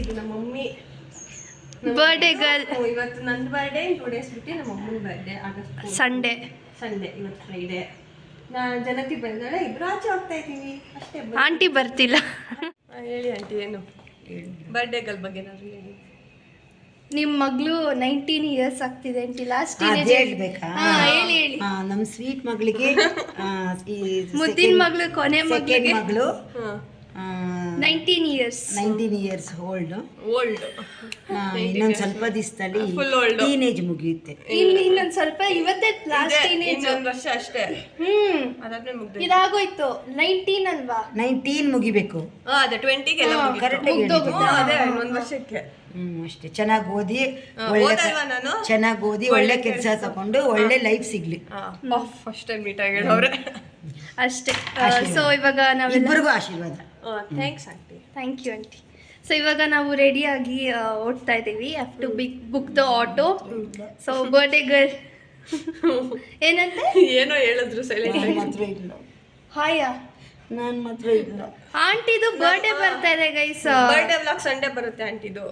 ಇದು ನಮ್ಮ mummy birthday girl ಇವತ್ತು ನಂದು ಬರ್ಡೇ ಟೂ ಡೇಸ್ ಬಿಟ್ಟು ನಮ್ಮ ಅಮ್ಮನ ಬರ್ಡೇ ಆಗಸ್ಟ್ ಸಂಡೇ ಸಂಡೇ ಇವತ್ತು ಫ್ರೈಡೇ ನಾನು ಜನತಿ ಬಂದಾಳೆ ಇಬ್ರು ಆಚೆ ಹೋಗ್ತಾ ಇದ್ದೀವಿ. ಅಷ್ಟೇ ಆಂಟಿ ಬರ್ತಿಲ್ಲ. ಹೇಳಿ ಆಂಟಿ ಏನು? ಬರ್ಡೇ ಗರ್ಲ್ ಬಗ್ಗೆ ಏನಾದ್ರು ಹೇಳಿ. ನಿಮ್ಮ ಮಗಳು ನೈನ್ಟೀನ್ ಇಯರ್ಸ್ ಆಗ್ತಿದೆ ಆಂಟಿ ಲಾಸ್ಟ್ ಅದ್ ಹೇಳ್ಬೇಕಾ? ಹೇಳಿ ಹೇಳಿ. ಆ, ನಮ್ ಸ್ವೀಟ್ ಮಗಳಿಗೆ ಈ ಮುದ್ದಿನ ಮಗಳು ಕೊನೆ ಮಗಳಿಗೆ. ಮಗಳು nineteen years nineteen years old old ಇನ್ನೊಂದ್ ಸ್ವಲ್ಪ ದಿವಸದಲ್ಲಿ Full old. ಟೀನೇಜ್ ಮುಗಿಯುತ್ತೆ. ಇಲ್ಲಿ ಇನ್ನೊಂದ್ ಸ್ವಲ್ಪ ಇವತ್ತೇ ಲಾಸ್ಟ್ ಟೀನೇಜ್ ಇನ್ನೊಂದು ವರ್ಷ ಅಷ್ಟೇ. ಹ್ಮ್. ಅದಾದ್ಮೇಲೆ ಮುಗ್ದು ಇದಾಗೋಯ್ತು. ನೈನ್ಟೀನ್ ಅಲ್ವಾ? ನೈನ್ಟೀನ್ ಮುಗಿಬೇಕು. ಹಾ ಅದೇ ಟ್ವೆಂಟಿಗೆಲ್ಲ ಕರೆಕ್ಟ್ ಅದೇ ಒಂದ್ ವರ್ಷಕ್ಕೆ. ಅಷ್ಟೇ. ಚೆನ್ನಾಗಿ ಓದಿ ಒಳ್ಳೆ ಓದಲ್ವಾ ನಾನು? ಚೆನ್ನಾಗಿ ಓದಿ ಒಳ್ಳೆ ಕೆಲಸ ತಗೊಂಡು ಒಳ್ಳೆ ಲೈಫ್ ಸಿಗ್ಲಿ. ಫಸ್ಟ್ ಟೈಮ್ ಮೀಟ್ ಆಗಿರೋವ್ರೆ ಅಷ್ಟೇ. ಸೊ ಇವಾಗ ನಾವು ಇಬ್ಬರಿಗೂ ಆಶೀರ್ವಾದ. Thanks aunty thank you aunty so ಇವಾಗ ನಾವು ರೆಡಿಯಾಗಿ ಓಡ್ತಾ ಇದ್ದೀವಿ. Have to big book the auto so birthday girl ಏನಂತೆ? ಏನೋ ಹೇಳಿದ್ರು ಸೈಲೆಂಟ್ ಹಾಯಾ ನನ್ನ ಮಾತ್ರ ಇಲ್ಲ. ಆಂಟಿದು ಬರ್ಡೇ ಬರ್ತಾ ಇದೆ ಗೈಸ್ ಬರ್ಡೇ ವ್ಲಾಗ್ ಸಂಡೇ ಬರುತ್ತೆ ಆಂಟಿದು.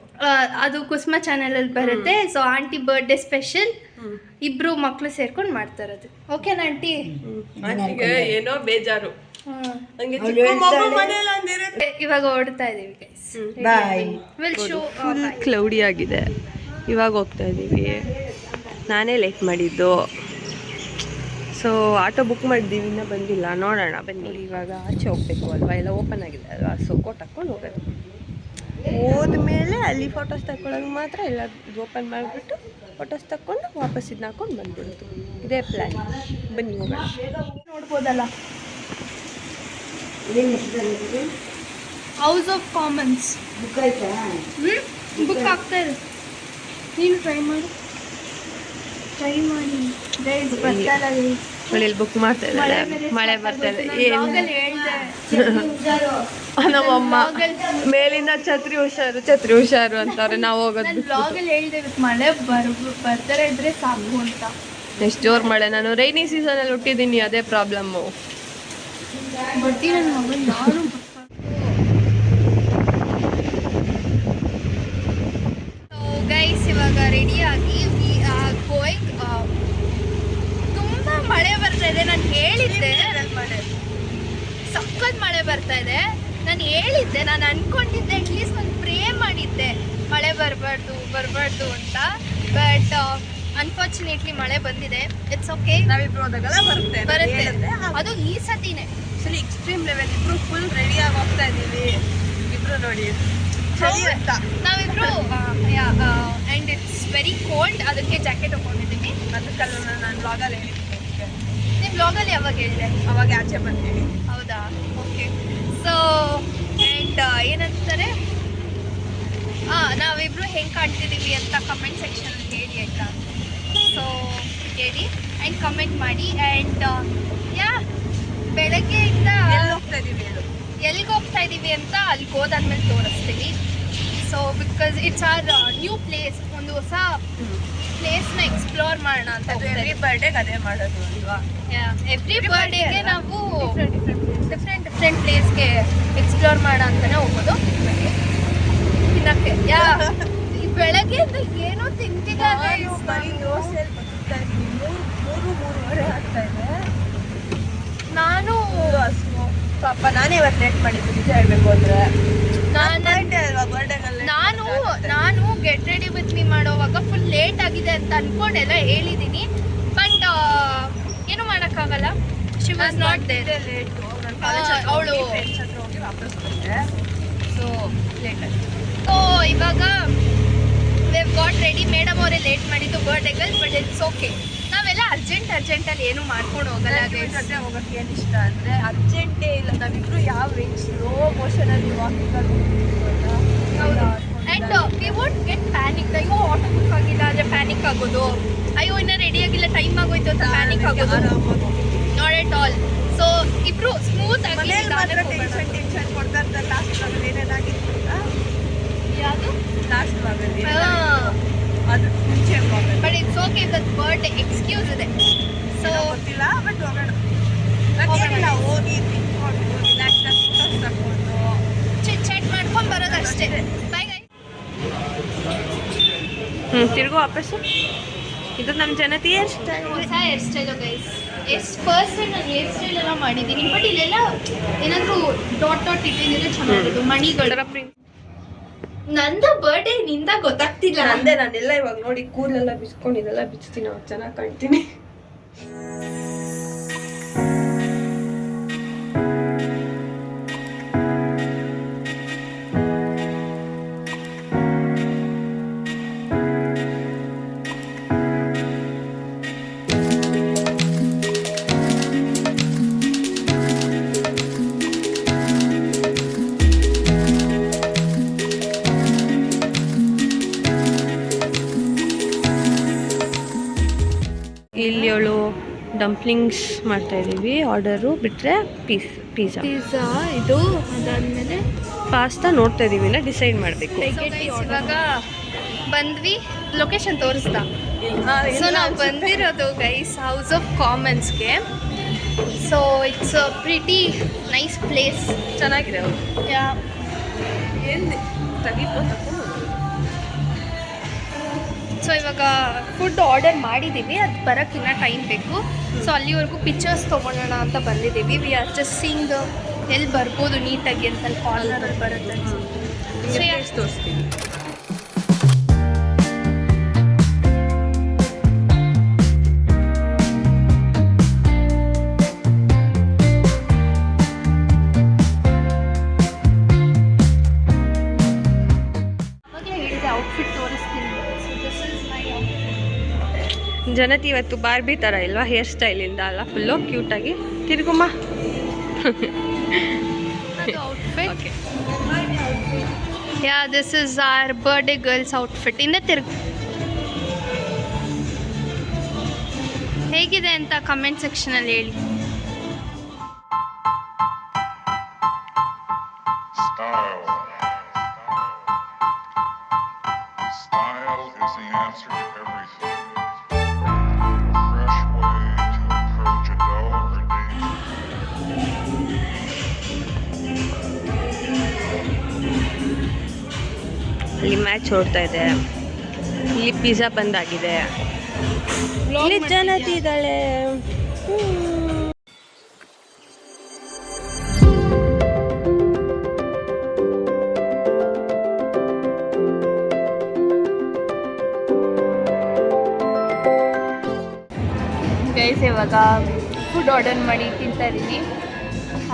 ಅದು ಕುಸುಮ ಚಾನೆಲ್ ಅಲ್ಲಿ ಬರುತ್ತೆ. ಸೊ ಆಂಟಿ ಬರ್ಡೇ ಸ್ಪೆಷಲ್ ಇಬ್ರು ಮಕ್ಳು ಸೇರ್ಕೊಂಡು ಮಾಡ್ತಾ ಇರೋದು ಓಕೆನಾ ಆಂಟಿ? ಆಂಟಿಗೆ ಏನೋ ಬೇಜಾರು. ಹಂಗೆ ಚಿಕ್ಕ ಮಗು ಇವಾಗ ಓಡ್ತಾ ಇದೀವಿ guys bye will show cloudy ಆಗಿದೆ. ಇವಾಗ ಹೋಗ್ತಾ ಇದೀವಿ. ನಾನೇ ಲೇಟ್ ಮಾಡಿದ್ದು. ಸೊ ಆಟೋ ಬುಕ್ ಮಾಡಿದ್ದೀವಿ ಇನ್ನೂ ಬಂದಿಲ್ಲ. ನೋಡೋಣ ಬನ್ನಿ. ಇವಾಗ ಆಚೆ ಹೋಗ್ಬೇಕು ಅಲ್ವಾ? ಎಲ್ಲ ಓಪನ್ ಆಗಿದೆ ಅಲ್ವಾ? ಸೊ ಕೋಟ್ ಹಾಕ್ಕೊಂಡು ಹೋಗೋದು ಹೋದ್ಮೇಲೆ ಅಲ್ಲಿ ಫೋಟೋಸ್ ತಗೊಳ್ಳೋದು ಮಾತ್ರ ಎಲ್ಲ ಓಪನ್ ಮಾಡಿಬಿಟ್ಟು ಫೋಟೋಸ್ ತಕ್ಕೊಂಡು ವಾಪಸ್ ಇದನ್ನ ಹಾಕೊಂಡು ಬಂದ್ಬಿಡ್ತು. ಇದೇ ಪ್ಲ್ಯಾನ್ ಬನ್ನಿ ಹೋಗೋಣ. ನೋಡ್ಬೋದಲ್ಲ? ಹೌಸ್ ಆಫ್ ಕಾಮನ್ಸ್ ಬುಕ್ ಆಯ್ತಾ? ಹ್ಮ್ ಬುಕ್ ಆಗ್ತಾ ಇದೆ. ನೀನು ಟ್ರೈ ಮಾಡಿ. ಟ್ರೈ ಮಾಡಿ. ಗೈಸ್ ಮಳೆಯಲ್ಲಿ ಬುಕ್ ಮಾಡ್ತಾ ಇದ್ದಾರೆ. ಮಳೆ ಬರ್ತಾ ಇದೆ. ನಮ್ಮಮ್ಮ ಮೇಲಿಂದ ಛತ್ರಿ ಹುಷಾರು ಛತ್ರಿ ಹುಷಾರು ಅಂತಾರೆ. ನಾವು ಹೋಗೋದು ಮಳೆ ಬರ್ ಬರ್ತಾರೆ ಇದ್ರೆ ಸಾಕು ಅಂತ. ಎಷ್ಟು ಜೋರ್ ಮಳೆ. ನಾನು ರೈನಿ ಸೀಸನ್ ಅಲ್ಲಿ ಹುಟ್ಟಿದ್ದೀನಿ ಅದೇ ಪ್ರಾಬ್ಲಮ್ ಗೈಸ್ ಇವಾಗ ರೆಡಿಯಾಗಿ ವಿ ಆರ್ ಗೋಯಿಂಗ್ ಮಳೆ ಬರ್ತಾ ಇದೆ ನಾನು ಹೇಳಿದ್ದೆ. ಸಖತ್ ಮಳೆ ಬರ್ತಾ ಇದೆ. ನಾನು ಹೇಳಿದ್ದೆ ನಾನು ಅನ್ಕೊಂಡಿದ್ದೆ ಅಟ್ಲೀಸ್ಟ್ ನಾನು ಪ್ರೇ ಮಾಡಿದ್ದೆ. ಮಳೆ ಬರಬಾರ್ದು ಬರಬಾರ್ದು ಅಂತ. ಬಟ್ ಅನ್ಫಾರ್ಚುನೇಟ್ಲಿ ಮಳೆ ಬಂದಿದೆ. ಇಟ್ಸ್ ಓಕೆ ನಾವಿಬ್ರು ಹೋದಾಗೆಲ್ಲ ಬರುತ್ತೆ ಬರುತ್ತೆ. ಅದು ಈ ಸತಿನೇ. ಸರಿ ಎಕ್ಸ್ಟ್ರೀಮ್ ಲೆವೆಲ್ ಇಬ್ರು ಫುಲ್ ರೆಡಿ ಆಗಿ ಹೋಗ್ತಾ ಇದ್ದೀವಿ ಇಬ್ರು ನೋಡಿ. ನಾವಿಬ್ರು ಆ್ಯಂಡ್ ಇಟ್ಸ್ ವೆರಿ ಕೋಲ್ಡ್ ಅದಕ್ಕೆ ಜಾಕೆಟ್ ಹಾಕೊಂಡಿದ್ದೀನಿ ಅದಕ್ಕೆಲ್ಲ ನಾನು ಬ್ಲಾಗಲ್ಲಿ ಬ್ಲಾಗಲ್ಲಿ ಯಾವಾಗ ಹೇಳಿದೆ. ಅವಾಗ ಆಚೆ ಬಂದೀವಿ ಹೌದಾ? ಓಕೆ ಸೊ ಆ್ಯಂಡ್ ಏನಂತಾರೆ? ಹಾಂ ನಾವಿಬ್ರು ಹೆಂಗೆ ಕಾಣ್ತಿದ್ದೀವಿ ಅಂತ ಕಮೆಂಟ್ ಸೆಕ್ಷನಲ್ಲಿ ಹೇಳಿ ಆಯಿತಾ? ಸೊ ಹೇಳಿ ಆ್ಯಂಡ್ ಕಮೆಂಟ್ ಮಾಡಿ ಆ್ಯಂಡ್ ಯಾ ಬೆಳಗ್ಗೆಯಿಂದ ಎಲ್ಲಿ ಹೋಗ್ತಾ ಇದೀವಿ ಹೇಳು. ಎಲ್ಲಿಗೆ ಹೋಗ್ತಾ ಇದ್ದೀವಿ ಅಂತ ಅಲ್ಲಿಗೆ ಹೋದಾದ್ಮೇಲೆ ತೋರಿಸ್ತೀವಿ so because it's our new place ಒಂದು ಹೊಸ ಪ್ಲೇಸ್ನ ಎಕ್ಸ್ಪ್ಲೋರ್ ಮಾಡೋಣ ಅಂತ ಎವ್ರಿ ಬರ್ಡೇಗೆ ಅದೇ ಮಾಡೋದು ಅಲ್ವಾ? ಎವ್ರಿ ಬರ್ಡೇಗೆ ನಾವು ಡಿಫ್ರೆಂಟ್ ಡಿಫ್ರೆಂಟ್ ಪ್ಲೇಸ್ಗೆ ಎಕ್ಸ್ಪ್ಲೋರ್ ಮಾಡ ಅಂತಾನೆ ಹೋಗೋದು ತಿನ್ನಕ್ಕೆ ಯಾ ಈ ಬೆಳಗ್ಗೆ ಏನೋ ತಿಂತಿಲ್ಲ ನಾನು. ಪಾಪ ನಾನೇ ಇವತ್ತು ಲೇಟ್ ಮಾಡಿದ್ದು ನಿಜ ಹೇಳ್ಬೇಕು ಅಂದ್ರೆ. ನಾನು ನಾನು ಗೆಟ್ ರೆಡಿ ವಿತ್ ಮೀ ಮಾಡೋವಾಗ ಫುಲ್ ಲೇಟ್ ಆಗಿದೆ ಅಂತ ಅನ್ಕೊಂಡೆಲ್ಲ ಹೇಳಿದ್ದೀನಿ ಬಟ್ ಏನು ಮಾಡೋಕ್ಕಾಗಲ್ಲ? ಶಿ ವಾಸ್ ನಾಟ್ ದೇರ್ ಅವಳು ವಾಪಸ್ ಬಂದೆ. ಸೊ ಲೇಟ್ ಸೊ ಇವಾಗ ವೆವ್ ಗಾಟ್ ರೆಡಿ ಮೇಡಮ್ ಅವರೇ ಲೇಟ್ ಮಾಡಿದ್ದು ಬರ್ಡೇಗಲ್ ಬಟ್ ಇಟ್ಸ್ ಓಕೆ ನಾವೆಲ್ಲ ಅರ್ಜೆಂಟ್ ಅರ್ಜೆಂಟಲ್ಲಿ ಏನು ಮಾಡ್ಕೊಂಡು ಹೋಗಲ್ಲ. ಜೊತೆ ಹೋಗಕ್ಕೆ ಏನು ಇಷ್ಟ ಅಂದರೆ ಅರ್ಜೆಂಟೇ ಇಲ್ಲ. ನಾವಿಬ್ರು ಯಾವ range slow ಮೋಷನಲ್ಲಿ walking and we would get panic ಅಯ್ಯೋ ಆಟೋ ಬುಕ್ ಆಗಿಲ್ಲ ಅಂದರೆ ಪ್ಯಾನಿಕ್ ಆಗೋದು. ಅಯ್ಯೋ ಇನ್ನ ರೆಡಿ ಆಗಿಲ್ಲ. ಟೈಮ್ ಆಗೋಯ್ತು ಅಂತ ಪ್ಯಾನಿಕ್ ಆಗೋದು. ನಾಟ್ ಎಟ್ ಆಲ್ ಸೊ ಇಬ್ರು ಸ್ಮೂತ್ ಆಗಿ ಟೆನ್ಷನ್ ಟೆನ್ಷನ್ ಕೊಡ್ತಾ ಇರ್ತಾರೆ. ಲಾಸ್ಟ್ ಭಾಗದಲ್ಲಿ ಏನೇನಾಗಿತ್ತು ಯಾವುದು? ಲಾಸ್ಟ್ ಭಾಗದಲ್ಲಿ ಅದು ಮುಂಚೆ but it's okay that word excuse ಇದೆ. ಸೊ ಗೊತ್ತಿಲ್ಲ ಬಟ್ ಹೋಗೋಣ. ಏನಿಲ್ಲ ಹೋಗಿ ತಿನ್ಕೊಂಡು ರಿಲ್ಯಾಕ್ಸ್ ಫೋಟೋಸ್ ಚಾಟ್ ಮಾಡ್ಕೊಂಡು ಬರೋದು ಅಷ್ಟೇ. ಬಾಯ್ ಗಾಯ್ ತಿರ್ಗೋ ವಾಪಸ್ಸು. ಇದು ನಮ್ಮ ಜನತೆ ಹೊಸ ಹೇರ್ ಸ್ಟೈಲು ಗೈಸ್ ಎಷ್ಟು ಫಸ್ಟ್ ಟೈಮ್ ನಾನು ಹೇರ್ ಸ್ಟೈಲ್ ಎಲ್ಲ ಮಾಡಿದ್ದೀನಿ. ಬಟ್ ಇಲ್ಲೆಲ್ಲ ಏನಾದರೂ ಡಾಟ್ ಡಾಟ್ ಇಟ್ಟಿದ್ರೆ ಚೆನ್ನಾಗಿರೋದು ಪ್ರಿಂಟ್ ನಂದ ಬರ್ಡೇ ನಿಂದ ಗೊತ್ತಾಗ್ತಿಲ್ಲ. ನಂದೇ ನಾನೆಲ್ಲ ಇವಾಗ ನೋಡಿ ಕೂದಲೆಲ್ಲ ಬಿಚ್ಕೊಂಡು ಇದೆಲ್ಲ ಬಿಚ್ತೀನಿ ಅವಾಗ ಚೆನ್ನಾಗಿ ಕಾಣ್ತೀನಿ. ಡಂಪ್ಲಿಂಗ್ಸ್ ಮಾಡ್ತಾ ಇದ್ದೀವಿ ಆರ್ಡರು ಬಿಟ್ಟರೆ ಪೀಸ್ ಪಿಜ್ಜಾ ಪಿಜ್ಜಾ ಇದು ಅದಾದಮೇಲೆ ಪಾಸ್ತಾ ನೋಡ್ತಾ ಇದ್ದೀವಿ ಇಲ್ಲ ಡಿಸೈಡ್ ಮಾಡಬೇಕು. ಇವಾಗ ಬಂದ್ವಿ. ಲೊಕೇಶನ್ ತೋರಿಸ್ತಾ. ಸೊ ನಾವು ಬಂದಿರೋದು guys house of ಕಾಮನ್ಸ್ಗೆ so it's a pretty nice place ಚೆನ್ನಾಗಿದೆ. ಅವರು ಏನು ತೆಗಿತು ಸೊ ಇವಾಗ ಫುಡ್ ಆರ್ಡರ್ ಮಾಡಿದ್ದೀವಿ. ಅದು ಬರೋಕ್ಕಿನ್ನ ಟೈಮ್ ಬೇಕು. ಸೊ ಅಲ್ಲಿವರೆಗೂ ಪಿಕ್ಚರ್ಸ್ ತೊಗೊಳೋಣ ಅಂತ ಬಂದಿದ್ದೀವಿ. ವಿ ಆರ್ ಜಸ್ಟ್ ಸೀಂಗ್ ಎಲ್ಲಿ ಬರ್ಬೋದು ನೀಟಾಗಿ ಅಂತ ಕಾರ್ನರಲ್ಲಿ ಬರುತ್ತೆ. ಸೊ. ತೋರಿಸ್ತೀವಿ ಜನತೆ ಇವತ್ತು ಬಾರ್ಬಿ ಥರ ಇಲ್ವಾ? ಹೇರ್ ಸ್ಟೈಲಿಂದ ಅಲ್ಲ? ಫುಲ್ಲು ಕ್ಯೂಟಾಗಿ ತಿರುಗುಮ್ಮ. Yeah this is our birthday girl's outfit ಇಂದ ತಿರುಗು. ಹೇಗಿದೆ ಅಂತ ಕಮೆಂಟ್ ಸೆಕ್ಷನಲ್ಲಿ ಹೇಳಿ. ಇಲ್ಲಿ ಮ್ಯಾಚ್ ಓಡ್ತಾ ಇದೆ. ಇಲ್ಲಿ ಪಿಜ್ಜಾ ಬಂದಾಗಿದೆ. ಇಲ್ಲಿ ಜನತೆ ಇದ್ದಾಳೆ. ಗೈಸ್ ಇವಾಗ ಫುಡ್ ಆರ್ಡರ್ ಮಾಡಿ ತಿಂತಾ ಇದ್ದೀನಿ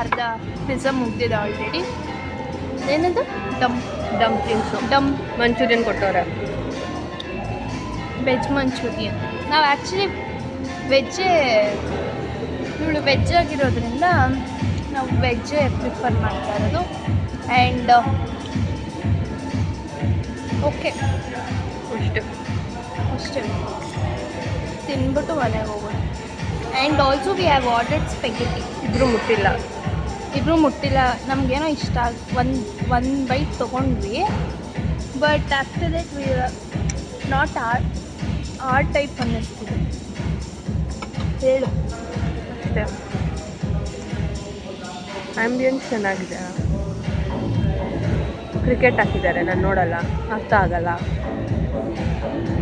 ಅರ್ಧ ಪಿಜ್ಜಾ ಮುಗ್ದಿದೆ ಆಲ್ರೆಡಿ ಏನದು? ಡಮ್ ಡಂಪ್ಲಿಂಗ್ಸು ಡಮ್ ಮಂಚೂರಿಯನ್ ಕೊಟ್ಟವ್ರೆ. ವೆಜ್ ಮಂಚೂರಿಯನ್ ನಾವು ಆ್ಯಕ್ಚುಲಿ ವೆಜ್ಜೇ ಇವಳು ವೆಜ್ ಆಗಿರೋದ್ರಿಂದ ನಾವು ವೆಜ್ಜೇ ಪ್ರಿಫರ್ ಮಾಡ್ತಾ ಇರೋದು. ಆ್ಯಂಡ್ ಓಕೆ ಅಷ್ಟು. ಅಷ್ಟೇ. ತಿನ್ಬಿಟ್ಟು ಮನೆಗೆ ಹೋಗೋಣ. And also we have ordered spaghetti ಇಬ್ರು ಮುಟ್ಟಿಲ್ಲ. ಇಬ್ಬರು ಮುಟ್ಟಿಲ್ಲ. ನಮಗೇನೋ ಇಷ್ಟ ಒಂದು ಒನ್ ಬೈಟ್ ತೊಗೊಂಡ್ವಿ. But after that we not our our type ಅನ್ನಿಸ್ತಿದೆ. ಹೇಳು. ಅಷ್ಟೇ. ಆ್ಯಂಬಿಯನ್ಸ್ ಚೆನ್ನಾಗಿದೆ. ಕ್ರಿಕೆಟ್ ಹಾಕಿದ್ದಾರೆ, ನಾನು ನೋಡಲ್ಲ. ಅರ್ಥ ಆಗಲ್ಲ.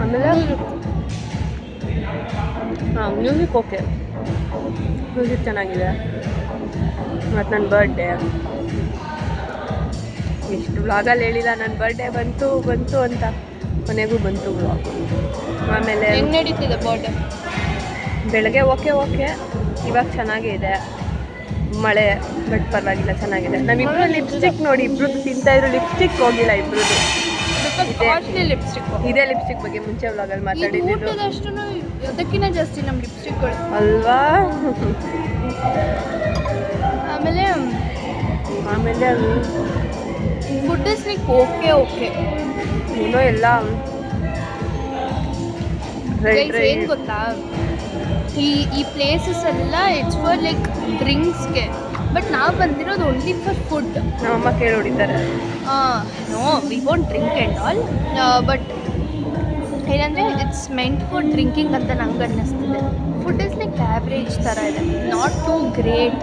ಆಮೇಲೆ ಹಾಂ ಮ್ಯೂಸಿಕ್ ಓಕೆ. ಮ್ಯೂಸಿಕ್ ಚೆನ್ನಾಗಿದೆ. ಮತ್ತು ನನ್ನ ಬರ್ಡೇ ಎಷ್ಟು ವ್ಲಾಗಲ್ಲಿ ಹೇಳಿಲ್ಲ ನನ್ನ ಬರ್ಡೇ ಬಂತು ಬಂತು ಅಂತ ಕೊನೆಗೂ ಬಂತು ವ್ಲಾಗ್ ಆಮೇಲೆ ಹೆಂಗೆ ನಡೀತಿದೆ ಬರ್ಡೇ ಬೆಳಗ್ಗೆ ಓಕೆ ಓಕೆ ಇವಾಗ ಚೆನ್ನಾಗೇ ಇದೆ. ಮಳೆ ಬಟ್ ಪರವಾಗಿಲ್ಲ ಚೆನ್ನಾಗಿದೆ. ನಮ್ಮಿಬ್ರು ಲಿಪ್ಸ್ಟಿಕ್ ನೋಡಿ ಇಬ್ರು ತಿಂತಾ ಇದ್ರು ಲಿಪ್ಸ್ಟಿಕ್ ಹೋಗಿಲ್ಲ ಇಬ್ರದ್ದು. ಕಾಸ್ಟ್ಲಿ ಲಿಪ್ಸ್ಟಿಕ್ ಇದೇ ಲಿಪ್ಸ್ಟಿಕ್ ಬಗ್ಗೆ ಮುಂಚೆ ವ್ಲಾಗಲ್ಲಿ ಮಾತಾಡಿದ್ದು. ಅದಕ್ಕಿಂತ ಜಾಸ್ತಿ ನಮ್ಮ ಲಿಪ್ಸ್ಟಿಕ್ಗಳು ಅಲ್ವಾ? ಆಮೇಲೆ ಆಮೇಲೆ food is like okay okay ಏನೋ ಎಲ್ಲ. ಏನು ಗೊತ್ತಾ? ಈ ಈ ಪ್ಲೇಸಸ್ ಎಲ್ಲ ಇಟ್ಸ್ ಫಾರ್ ಲೈಕ್ ಡ್ರಿಂಕ್ಸ್ಗೆ ಬಟ್ ನಾವು ಬಂದಿರೋದು ಓನ್ಲಿ ಫಾರ್ ಫುಡ್ ನಮ್ಮಮ್ಮ ಕೇಳಿ ಹೊಡಿತಾರೆ. No we won't drink and all but ಏನಂದರೆ ಇಟ್ಸ್ ಮೆಂಟ್ ಫಾರ್ ಡ್ರಿಂಕಿಂಗ್ ಅಂತ ನಂಗೆ ಅನ್ನಿಸ್ತಿದೆ ಫುಡ್ ಇಸ್ ಲೈಕ್ ಆ್ಯಾವ್ರೇಜ್ ಥರ ಇದೆ. ನಾಟ್ ಟು ಗ್ರೇಟ್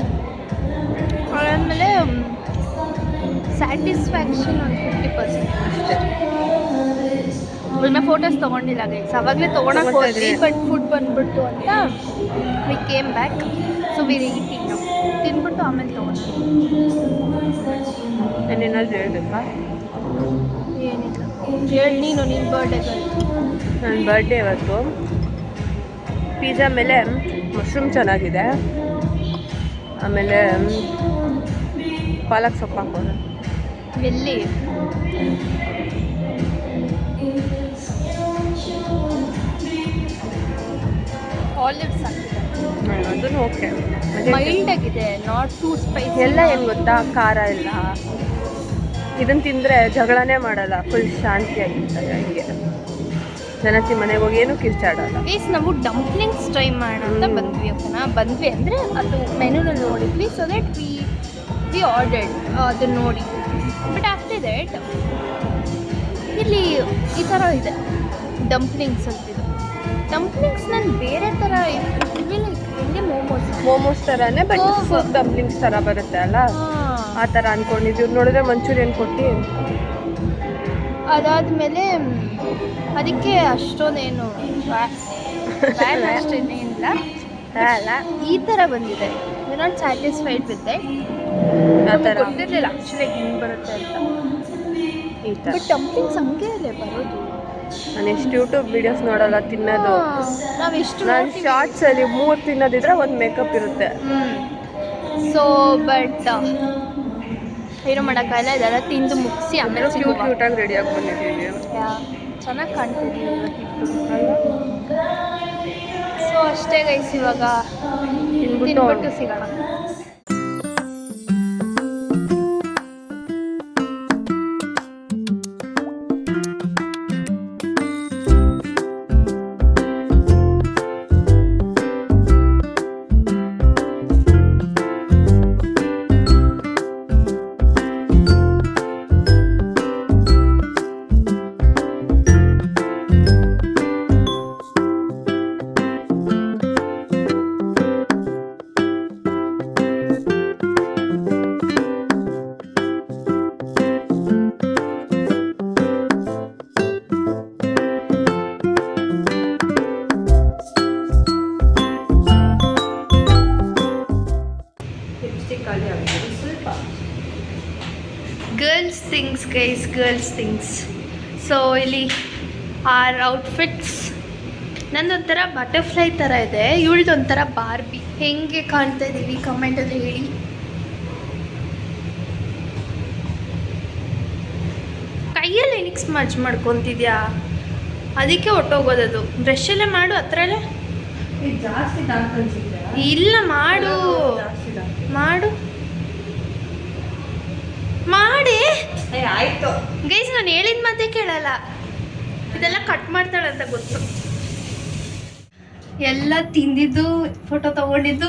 ಅದಾದಮೇಲೆ ಸ್ಯಾಟಿಸ್ಫ್ಯಾಕ್ಷನ್ ಒಂದು ಫಿಫ್ಟಿ ಪರ್ಸೆಂಟ್ ಅಷ್ಟೇ. ಒಳ್ಳೆ ಫೋಟೋಸ್ ತೊಗೊಂಡಿಲ್ಲ ಗೈಸ್ ಅವಾಗಲೇ ತೊಗೊಳಕ್ ಹೋದ್ರಿ ಬಟ್ ಫುಡ್ ಬಂದ್ಬಿಡ್ತು ಅಂತ we came back so we eating ನಾವು ತಿನ್ಬಿಟ್ಟು ಆಮೇಲೆ ತೊಗೊಂಡು ಏನೇನಾದ್ರು ಹೇಳ್ಬೇಕಾ? ಏನಿಲ್ಲ. ಹೇಳಿ ನೀನು ನಿನ್ನ ಬರ್ಡೇಗೆ ನನ್ನ ಬರ್ಡೇ ಇವತ್ತು. ಪಿಜ್ಜಾ ಮೇಲೆ ಮಶ್ರೂಮ್ ಚೆನ್ನಾಗಿದೆ. ಆಮೇಲೆ ಪಾಲಕ್ ಸೊಪ್ಪು ಹಾಕೋದು ಎಲ್ಲಿ? ಆಲಿವ್ಸ್ ಅದನ್ನು ಓಕೆ. ಮೈಲ್ಡ್ ಆಗಿದೆ ನಾಟ್ ಟೂ ಸ್ಪೈಸ್ ಎಲ್ಲ ಏನು ಗೊತ್ತಾ? ಖಾರ ಎಲ್ಲ ಇದನ್ನು ತಿಂದರೆ ಜಗಳನೇ ಮಾಡಲ್ಲ ಫುಲ್ ಶಾಂತಿಯಾಗಿರ್ತಾರೆ ಹಂಗೆ. ಜನತಿ ಮನೆಗೆ ಹೋಗಿ ಏನೂ ಕಿರ್ಚಾಡಲ್ಲ. ಪ್ಲೀಸ್ ನಾವು ಡಂಪ್ಲಿಂಗ್ಸ್ ಟ್ರೈ ಮಾಡೋಣ ಅಂತ ಬಂದ್ವಿ ಓಕೆನಾ ಬಂದ್ವಿ ಅಂದರೆ ಅದು ಮೆನುನಲ್ಲಿ ನೋಡಿದ್ವಿ so that we we ordered ಅದನ್ನ ನೋಡಿ. ಬಟ್ ಆಫ್ಟರ್ ದಟ್ ಇಲ್ಲಿ ಈ ಥರ ಇದೆ. ಡಂಪ್ಲಿಂಗ್ಸ್ ಅಂತಿದೆ ಡಂಪ್ಲಿಂಗ್ಸ್ ನಾನು ಬೇರೆ ಥರ ಹೆಂಗೆ ಮೋಮೋಸ್ ಮೋಮೋಸ್ ಥರನೇ ಬಟ್. ಡಂಪ್ಲಿಂಗ್ಸ್ ಥರ ಬರುತ್ತೆ ಅಲ್ಲ? ಆ ಥರ ಅನ್ಕೊಂಡಿದ್ವಿ. ಇವ್ರು ನೋಡಿದ್ರೆ ಮಂಚೂರಿಯನ್ ಕೊಟ್ಟು. ಅದಾದಮೇಲೆ ಅದಕ್ಕೆ ಅಷ್ಟೊಂದೇನು ಅಷ್ಟೇನಿಲ್ಲ ಅಲ್ಲ. ಈ ಥರ ಬಂದಿದೆ. ವಿ ನಾಟ್ ಸ್ಯಾಟಿಸ್ಫೈಡ್ ವಿತ್ ಗೊತ್ತಿರಲಿಲ್ಲ. ಆ್ಯಕ್ಚುಲಿ ಹಿಂಗೆ ಬರುತ್ತೆ ಅಂತ. ಈ ಥರ ಬಟ್ ಡಂಪ್ಲಿಂಗ್ಸ್ ಹಂಗೆ ಅಲ್ಲೇ ಬರೋದು. ನಾನು ಎಷ್ಟು ಯೂಟ್ಯೂಬ್ ವಿಡಿಯೋಸ್ ನೋಡಲ್ಲ ತಿನ್ನೋದು. ನಾವು ಎಷ್ಟು ನಾನು ಶಾರ್ಟ್ಸಲ್ಲಿ ಮೂರು ತಿನ್ನೋದಿದ್ರೆ ಒಂದು ಮೇಕಪ್ ಇರುತ್ತೆ. ಸೊ ಬಟ್ ಏನು ಮಾಡೋಕ್ಕಾಗಲ್ಲ ಇದೆಲ್ಲ ತಿಂದು ಮುಗಿಸಿ ಆಮೇಲೆ ಕ್ಯೂಟ್ ಸಿಗುವ ರೆಡಿ ಆಗಿ ಬಂದಿದ್ದೀನಿ ಚೆನ್ನಾಗಿ ಕಾಣ್ತಿದ್ದೀವಿ ಸೊ ಅಷ್ಟೇ ಗೈಸ್ ಇವಾಗ. ತಿನ್ಬಿಟ್ಟು ಸಿಗೋಣ. Girls things guys girls things so ಇಲ್ಲಿ ಆರ್ ಔಟ್ಫಿಟ್ಸ್ ನಂದೊಂಥರ ಬಟರ್ಫ್ಲೈ ಥರ ಇದೆ. ಇವಳ್ದೊಂಥರ ಬಾರ್ಬಿ ಹೆಂಗೆ ಕಾಣ್ತಾ ಇದ್ದೀವಿ ಕಮೆಂಟಲ್ಲಿ ಹೇಳಿ. ಕೈಯಲ್ಲಿ ಏನಕ್ಕೆ ಸ್ಮಜ್ ಮಾಡ್ಕೊತಿದ್ಯಾ? ಅದಕ್ಕೆ ಹೊಟ್ಟೋಗೋದದು. ಬ್ರಷಲ್ಲೇ ಮಾಡು ಹತ್ರಲ್ಲೇ. ಜಾಸ್ತಿ ಇಲ್ಲ ಮಾಡು. ಮಾಡು. ಮಾಡಿ. ಆಯ್ತು. ಗೈಸ್ ನಾನು ಹೇಳಿದ ಮಾತೇ ಕೇಳಲ್ಲ. ಇದೆಲ್ಲ ಕಟ್ ಮಾಡ್ತಾಳಂತ ಗೊತ್ತು. ಎಲ್ಲ ತಿಂದಿದ್ದು ಫೋಟೋ ತಗೊಂಡಿದ್ದು.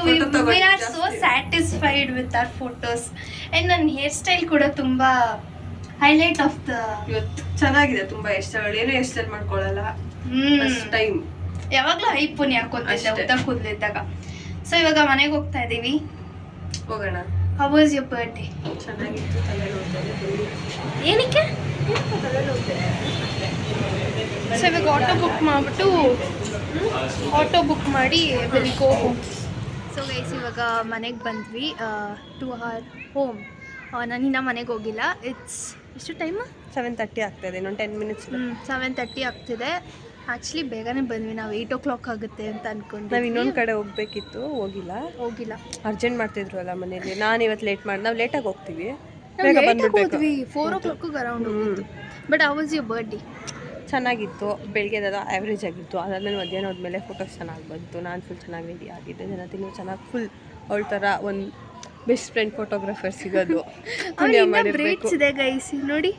We are so satisfied with our photos and ನನ್ನ ಹೇರ್ ಸ್ಟೈಲ್ ಕೂಡ ತುಂಬ ಹೈಲೈಟ್ ಆಫ್ ದ ಇವತ್ತು ಚೆನ್ನಾಗಿದೆ ತುಂಬಾ ಏನು ಹೇರ್ ಸ್ಟೈಲ್ ಮಾಡ್ಕೊಳ್ಳಲ್ಲ ಟೈಮ್ ಯಾವಾಗಲೂ ಐಪೋನ್ ಹಾಕೋತಿದ್ದೆ ಅಷ್ಟೇ. ಉದ್ದ ಕೂದಲಿದ್ದಾಗ ಸೊ ಇವಾಗ ಮನೆಗೆ ಹೋಗ್ತಾ ಇದ್ದೀವಿ ಹೋಗೋಣ. ಹೌ ವಾಸ್ ಯುವರ್ ಬರ್ಡೇ ಚೆನ್ನಾಗಿತ್ತು ತಲೆ ನೋಡ್ತಾರೆ ಏನಕ್ಕೆ? ಸೊ ಇವಾಗ ಆಟೋ ಬುಕ್ ಮಾಡಿಬಿಟ್ಟು ಆಟೋ ಬುಕ್ ಮಾಡಿ ಬೆಳಿಗ್ಗೆ ಹೋಮ್ ಸೊ ಗೈಸ್ ಇವಾಗ ಮನೆಗೆ ಬಂದ್ವಿ ಟು ಅವರ್ ಹೋಮ್ ನಾನು ಇನ್ನೂ ಮನೆಗೆ ಹೋಗಿಲ್ಲ. ಇಟ್ಸ್ ಎಷ್ಟು ಟೈಮ್ ಸೆವೆನ್ ತರ್ಟಿ ಆಗ್ತದೆ ಇನ್ನೊಂದು ಟೆನ್ ಮಿನಿಟ್ಸ್ ಸೆವೆನ್ ತರ್ಟಿ ಆಗ್ತಿದೆ. ಆ್ಯಕ್ಚುಲಿ ಬೇಗನೆ ಬಂದ್ವಿ. ನಾವು ಏಯ್ಟ್ ಓ ಕ್ಲಾಕ್ ಆಗುತ್ತೆ ಅಂತ ನಾವು ಅಂದ್ಕೊಂಡು ಇನ್ನೊಂದು ಕಡೆ ಹೋಗ್ಬೇಕಿತ್ತು. ಹೋಗಿಲ್ಲ. ಹೋಗಿಲ್ಲ. ಅರ್ಜೆಂಟ್ ಮಾಡ್ತಿದ್ರು ಅಲ್ಲ ಮನೇಲಿ ನಾನು ಇವತ್ತು ಲೇಟ್ ಮಾಡಿ ನಾವು ಲೇಟಾಗಿ ಹೋಗ್ತೀವಿ. ನಾವು ಬೇಗ ಬಂದ್ಬಿಡ್ಬೇಕು. ಹೋದ್ವಿ. ಫೋರ್ ಓ ಕ್ಲಾಕಿಗೆ ಅರೌಂಡ್ ಹೋಗಿದ್ದು. ಬಟ್ ಆ ವಾಸ್ ಯುವರ್ ಬರ್ಡೇ ಚೆನ್ನಾಗಿತ್ತು. ಬೆಳಗ್ಗೆದೆಲ್ಲ ಆ್ಯಾವ್ರೇಜ್ ಆಗಿತ್ತು. ಅದಾದ್ಮೇಲೆ ಮಧ್ಯಾಹ್ನ ಹೋದ್ಮೇಲೆ ಫೋಟೋಸ್ ಚೆನ್ನಾಗಿ ಬಂತು. ನಾನು ಫುಲ್ ಚೆನ್ನಾಗಿ ರೆಡಿ ಆಗಿದ್ದೆ. ಜನತಿನೂ ಚೆನ್ನಾಗಿ ಫುಲ್ ಅವಳ ಥರ ಒಂದು ಬೆಸ್ಟ್ ಫ್ರೆಂಡ್ ಫೋಟೋಗ್ರಾಫರ್ ಸಿಗೋದು. ಇದೆ ಗೈಸ್ ನೋಡಿ.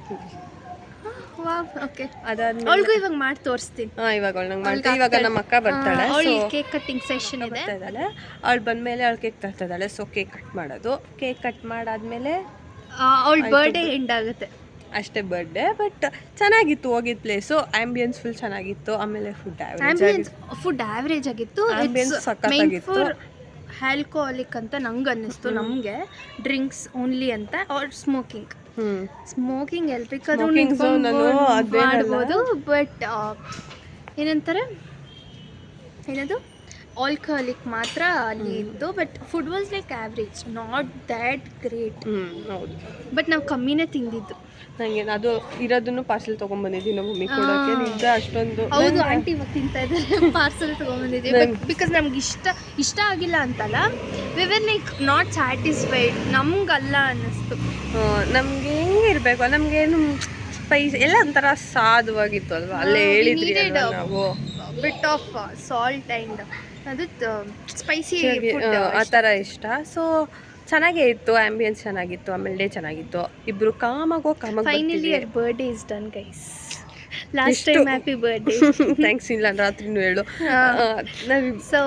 ಓಕೆ ಅದಾದ್ಮೇಲೆ ಅವಳಿಗೂ ಇವಾಗ ಮಾಡಿ ತೋರಿಸ್ತೀನಿ. ಹಾಂ ಇವಾಗ ಅವಳು ನಂಗೆ ಮಾಡ್ತಾ ಇವಾಗ ನಮ್ಮ ಅಕ್ಕ ಬರ್ತಾಳೆ ಕೇಕ್ ಕಟ್ಟಿಂಗ್ ಸೆಷನ್ ಇದೆ. ಇದ್ದಾಳೆ. ಅವಳು ಬಂದಮೇಲೆ ಅವಳು ಕೇಕ್ ತರ್ತಾ ಇದ್ದಾಳೆ ಸೊ ಕೇಕ್ ಕಟ್ ಮಾಡೋದು. ಕೇಕ್ ಕಟ್ ಮಾಡಾದ್ಮೇಲೆ ಅವಳ ಬರ್ಡೇ ಎಂಡ್ ಆಗುತ್ತೆ. ಅಷ್ಟೇ ಬರ್ಡೇ ಬಟ್ ಚೆನ್ನಾಗಿತ್ತು ಹೋಗಿದ್ದ ಪ್ಲೇಸು ಆ್ಯಂಬಿಯನ್ಸ್ ಫುಲ್ ಚೆನ್ನಾಗಿತ್ತು ಆಮೇಲೆ ಫುಡ್ ಆಂಬಿಯನ್ಸ್ ಫುಡ್ ಆವ್ರೇಜ್ ಆಗಿತ್ತು. ಆಂಬಿಯನ್ಸ್ ಸಖತ್ತಾಗಿತ್ತು. ಆಲ್ಕೋಹಾಲಿಕ್ ಅಂತ ನಂಗೆ ಅನ್ನಿಸ್ತು ನಮಗೆ. ಡ್ರಿಂಕ್ಸ್ ಓನ್ಲಿ ಅಂತ ಆರ್ ಸ್ಮೋಕಿಂಗ್ ಸ್ಮೋಕಿಂಗ್ ಅಲ್ಲೂ ಮಾಡ್ಬೋದು ಬಟ್ ಏನಂತಾರೆ? ಏನದು? ಆಲ್ಕಹಾಲಿಕ್ ಮಾತ್ರ ಅಲ್ಲಿ ಇತ್ತು but food was like average not that great but ನಾವು ಕಮ್ಮಿನೇ ತಿಂದಿದ್ದು. ನಂಗೆ ಅದು ಇರೋದನ್ನು ಪಾರ್ಸೆಲ್ ತಗೊಂಡ್ಬಂದಿದ್ವಿ ನಮ್ಮ ಮಮ್ಮಿ ಕೊಡೋಕೆ. ನಿಜ ಅಷ್ಟೊಂದು. ಹೌದು ಆಂಟಿ ಇವಾಗ ತಿಂತಾ ಇದ್ದಾರೆ ಪಾರ್ಸೆಲ್ ತೊಗೊಂಬಂದಿದ್ದೀವಿ. ಬಿಕಾಸ್ ನಮ್ಗೆ ಇಷ್ಟ ಇಷ್ಟ ಆಗಿಲ್ಲ ಅಂತಲ್ಲ we were like not satisfied ನಮ್ಗಲ್ಲ ಅನ್ನಿಸ್ತು. ನಮ್ಗೆ ಹೆಂಗಿರ್ಬೇಕು ನಮ್ಗೆ ಏನು ಸ್ಪೈಸ್ ಎಲ್ಲ ಒಂಥರ ಸಾಧುವಾಗಿತ್ತು ಅಲ್ವಾ? ಅಲ್ಲೇ ಹೇಳಿದ್ರಿ ಅಲ್ವಾ ನಾವು? ಬಿಟ್ ಆಫ್ ಸಾಲ್ಟ್ ಆ್ಯಂಡ್ ಅದು ಸ್ಪೈಸಿ ಆ, ಆ ಥರ ಇಷ್ಟ. ಸೊ ಚೆನ್ನಾಗೇ ಇತ್ತು ಆಂಬಿಯನ್ಸ್ ಚೆನ್ನಾಗಿತ್ತು ಆಮೇಲೆ ಡೇ ಚೆನ್ನಾಗಿತ್ತು. ಇಬ್ರು ಕಾಮಾಗೋ ಕಾಮಾಗ finally your birthday is done guys last time happy birthday thanks ಇಲ್ಲ ರಾತ್ರಿನೂ ಹೇಳು. ಸೊ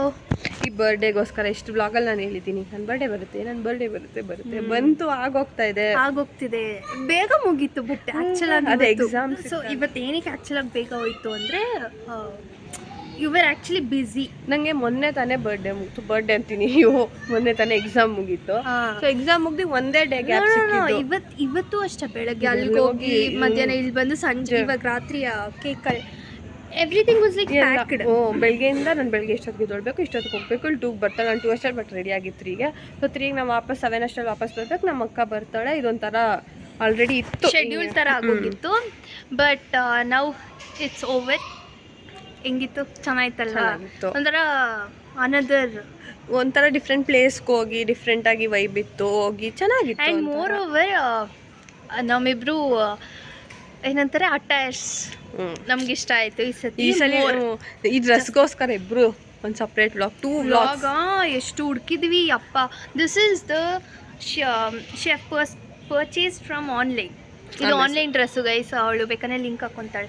ಈ ಬರ್ಡೇಗೋಸ್ಕರ ಎಷ್ಟು ಬ್ಲಾಗಲ್ಲಿ ನಾನು ಹೇಳಿದ್ದೀನಿ. ನನ್ನ ಬರ್ಡೇ ಬರುತ್ತೆ ನನ್ನ ಬರ್ಡೇ ಬರುತ್ತೆ ಬರುತ್ತೆ. ಬಂತು ಆಗೋಗ್ತಾ ಇದೆ. ಆಗೋಗ್ತಿದೆ. ಬೇಗ ಮುಗೀತು ಬಟ್ ಆಗಿ ಅದೇ ಎಕ್ಸಾಮ್ ಸೊ ಇವತ್ತು ಏನಕ್ಕೆ ಆಕ್ಚುಲ್ ಆಗಿ ಬೇಗ ಹೋಯ್ತು ಅಂದರೆ ಯು ವರ್ ಆ್ಯಕ್ಚುಲಿ ಬ್ಯುಸಿ ನನಗೆ ಮೊನ್ನೆ ತಾನೇ ಬರ್ಡೇ ಮುಗಿತು. ಬರ್ಡೇ ಅಂತೀನಿ ಅಯ್ಯೋ ಮೊನ್ನೆ ತಾನೇ ಎಕ್ಸಾಮ್ ಮುಗೀತು. ಸೊ ಎಕ್ಸಾಮ್ ಮುಗ್ದು ಒಂದೇ ಡೇ ಇವತ್ತು ಇವತ್ತು ಅಷ್ಟೇ ಬೆಳಗ್ಗೆ. ಅಲ್ಲಿ ಅಲ್ಲಿಗೆ ಹೋಗಿ ಹೋಗಿ, ಮಧ್ಯಾಹ್ನ ಇಲ್ಲಿ ಬಂದು ಸಂಜೆ ಇವಾಗ ರಾತ್ರಿ cake everything was like packed ಓ ಬೆಳಗ್ಗೆಯಿಂದ ನಾನು ಬೆಳಗ್ಗೆ ಎಷ್ಟೊತ್ತಿಗೆ ತೊಳ್ಬೇಕು ಇಷ್ಟೊತ್ತಿಗೆ ಹೋಗ್ಬೇಕು. ಇಲ್ಲಿ ಟೂಗೆ ಬರ್ತಾಳೆ ನಾನು ಟೂ ಅಷ್ಟಲ್ಲಿ ಬಟ್ ರೆಡಿ ಆಗಿತ್ತು ಈಗ. ಸೊ ತ್ರೀಗೆ ನಾವು ವಾಪಸ್ ಸೆವೆನ್ ಅಷ್ಟಲ್ಲಿ ವಾಪಸ್ ಬರ್ಬೇಕು. ನಮ್ಮ ಅಕ್ಕ ಬರ್ತಾಳೆ ಇದೊಂಥರ ಆಲ್ರೆಡಿ ಇತ್ತು. ಶೆಡ್ಯೂಲ್ ಥರ ಆಗೋಗಿತ್ತು. ಬಟ್ ನಾವು ಇಟ್ಸ್ ಓವರ್ ಹೆಂಗಿತ್ತು? ಚೆನ್ನಾಗಿತ್ತಲ್ಲ ಚೆನ್ನಾಗಿತ್ತು. ಒಂಥರ ಅನದರ್ ಒಂಥರ ಡಿಫ್ರೆಂಟ್ ಪ್ಲೇಸ್ಗೆ ಹೋಗಿ ಡಿಫ್ರೆಂಟ್ ಆಗಿ ವೈಬ್ ಇತ್ತು ಹೋಗಿ ಚೆನ್ನಾಗಿತ್ತು ಆ್ಯಂಡ್ ಮೋರ್ ಓವರ್ ನಮ್ಮಿಬ್ರು ಏನಂತಾರೆ ಅಟೈರ್ಸ್. ನಮ್ಗೆ ಇಷ್ಟ ಆಯ್ತು ಈ ಸತಿ ಈ ಸಲ ಈ ಡ್ರೆಸ್ಗೋಸ್ಕರ ಇಬ್ರು ಒಂದು ಸಪ್ರೇಟ್ ಬ್ಲಾಗ್ ಟೂ ವ್ಲಾಗ್ ಎಷ್ಟು ಹುಡುಕಿದ್ವಿ ಅಪ್ಪ. This is the chef purchase from online ಇದು. ಆನ್ಲೈನ್ ಡ್ರೆಸ್ ಗೈಸ್ ಅವಳು ಬೇಕಂದ್ರೆ ಲಿಂಕ್ ಹಾಕೊಂತಾಳೆ.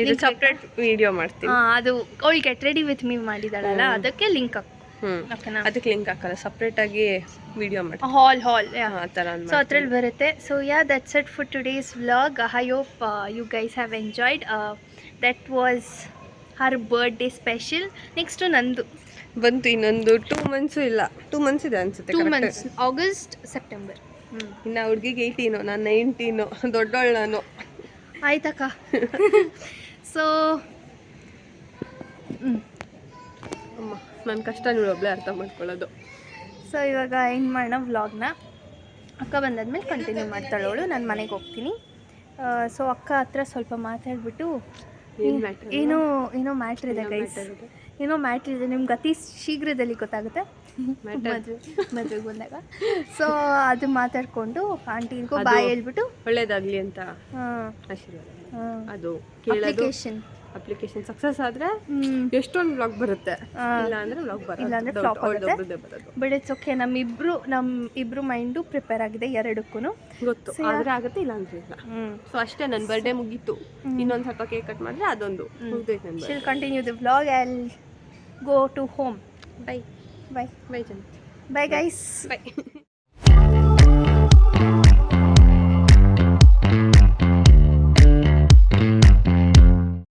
ಇದು ಸಪ್ರೇಟ್ ವಿಡಿಯೋ ಮಾಡ್ತೀನಿ. ಹಾ, ಅದು ಅವಳು ಗೆಟ್ ರೆಡಿ ವಿತ್ ಮೀ ಮಾಡಿದಾಳಲ್ಲ ಅದಕ್ಕೆ ಲಿಂಕ್ ಹಾಕು ಓಕೆನಾ? ಅದಕ್ಕೆ ಲಿಂಕ್ ಹಾಕಲ್ಲ ಸಪ್ರೇಟ್ ಆಗಿ ವಿಡಿಯೋ ಮಾಡಿ ಹಾಲ್ ಹಾಲ್ ಆ ಥರ ಸೊ ಅದ್ರಲ್ಲಿ ಬರುತ್ತೆ. So yeah that's it for today's vlog I hope you guys have enjoyed that was her birthday special next ನಂದು ಬಂತು ಇನ್ನೊಂದು ಟೂ ಮಂತ್ಸು ಇಲ್ಲ. ಟೂ ಮಂತ್ಸ್ ಇದೆ ಅನ್ಸುತ್ತೆ ಟೂ ಮಂತ್ಸ್ ಆಗಸ್ಟ್ ಸೆಪ್ಟೆಂಬರ್ ಹ್ಞೂ ಇನ್ನ ಹುಡುಗಿಗೆ ಏಯ್ಟೀನು ನಾನು ನೈನ್ಟೀನು ದೊಡ್ಡವಳು ನಾನು. ಆಯ್ತಕ್ಕ ಸೊ ಹ್ಞೂ ಅಮ್ಮ. ನನ್ನ ಕಷ್ಟ ನೀವು ಅರ್ಥ ಮಾಡ್ಕೊಳ್ಳೋದು. ಸೊ ಇವಾಗ ಏನು ಮಾಡೋಣ ವ್ಲಾಗ್ನ ಅಕ್ಕ ಬಂದಾದ್ಮೇಲೆ ಕಂಟಿನ್ಯೂ ಮಾಡ್ತಾಳೆ ಅವಳು. ನಾನು ಮನೆಗೆ ಹೋಗ್ತೀನಿ. ಸೊ ಅಕ್ಕ ಹತ್ರ ಸ್ವಲ್ಪ ಮಾತಾಡ್ಬಿಟ್ಟು ಏನ್? ಏನೋ ಮ್ಯಾಟ್ರ್ ಇದೆ? ಕೈ ಗೈಸ್. ಏನೋ ಮ್ಯಾಟ್ರ್ ಇದೆ? ನಿಮ್ಗೆ ಅತಿ ಶೀಘ್ರದಲ್ಲಿ ಗೊತ್ತಾಗುತ್ತೆ. ಮದುವೆಗೆ ಬಂದಾಗ. ಸೊ ಅದು ಮಾತಾಡ್ಕೊಂಡು ಆಂಟಿಗೂ ಬಾಯ್ ಹೇಳ್ಬಿಟ್ಟು. ಒಳ್ಳೇದಾಗ್ಲಿ ಅಂತ ಅದು ಅಪ್ಲಿಕೇಶನ್ ಅಪ್ಲಿಕೇಶನ್ ಸಕ್ಸಸ್ ಆದ್ರೆ ಎಷ್ಟೊಂದು ಬ್ಲಾಗ್ ಬರುತ್ತೆ. ಇಲ್ಲ ಅಂದ್ರೆ ಬ್ಲಾಗ್ ಬರೋದು ಇಲ್ಲ ಅಂದರೆ ಫ್ಲಾಪ್ ಆಗುತ್ತೆ. ಬಟ್ ಇಟ್ಸ್ ಓಕೆ ನಮ್ಮಿಬ್ರು ನಮ್ಮ ಇಬ್ರು ಮೈಂಡು ಪ್ರಿಪೇರ್ ಆಗಿದೆ ಎರಡಕ್ಕೂ ಗೊತ್ತು. ಆದ್ರೆ ಆಗುತ್ತೆ ಇಲ್ಲ. ಅಂದ್ರೆ ಇಲ್ಲ ಸೊ ಅಷ್ಟೇ ನನ್ನ ಬರ್ಡೇ ಮುಗೀತು. ಇನ್ನೊಂದು ಸ್ವಲ್ಪ ಕೇಕ್ ಕಟ್ ಮಾಡಿದ್ರೆ ಅದೊಂದು ಮುಗ್ದೈತೆ ನನ್ನ blog continue go to home. Bye Bye. Bye ಜನ ಬೈ ಗೈಸ್ ಬೈ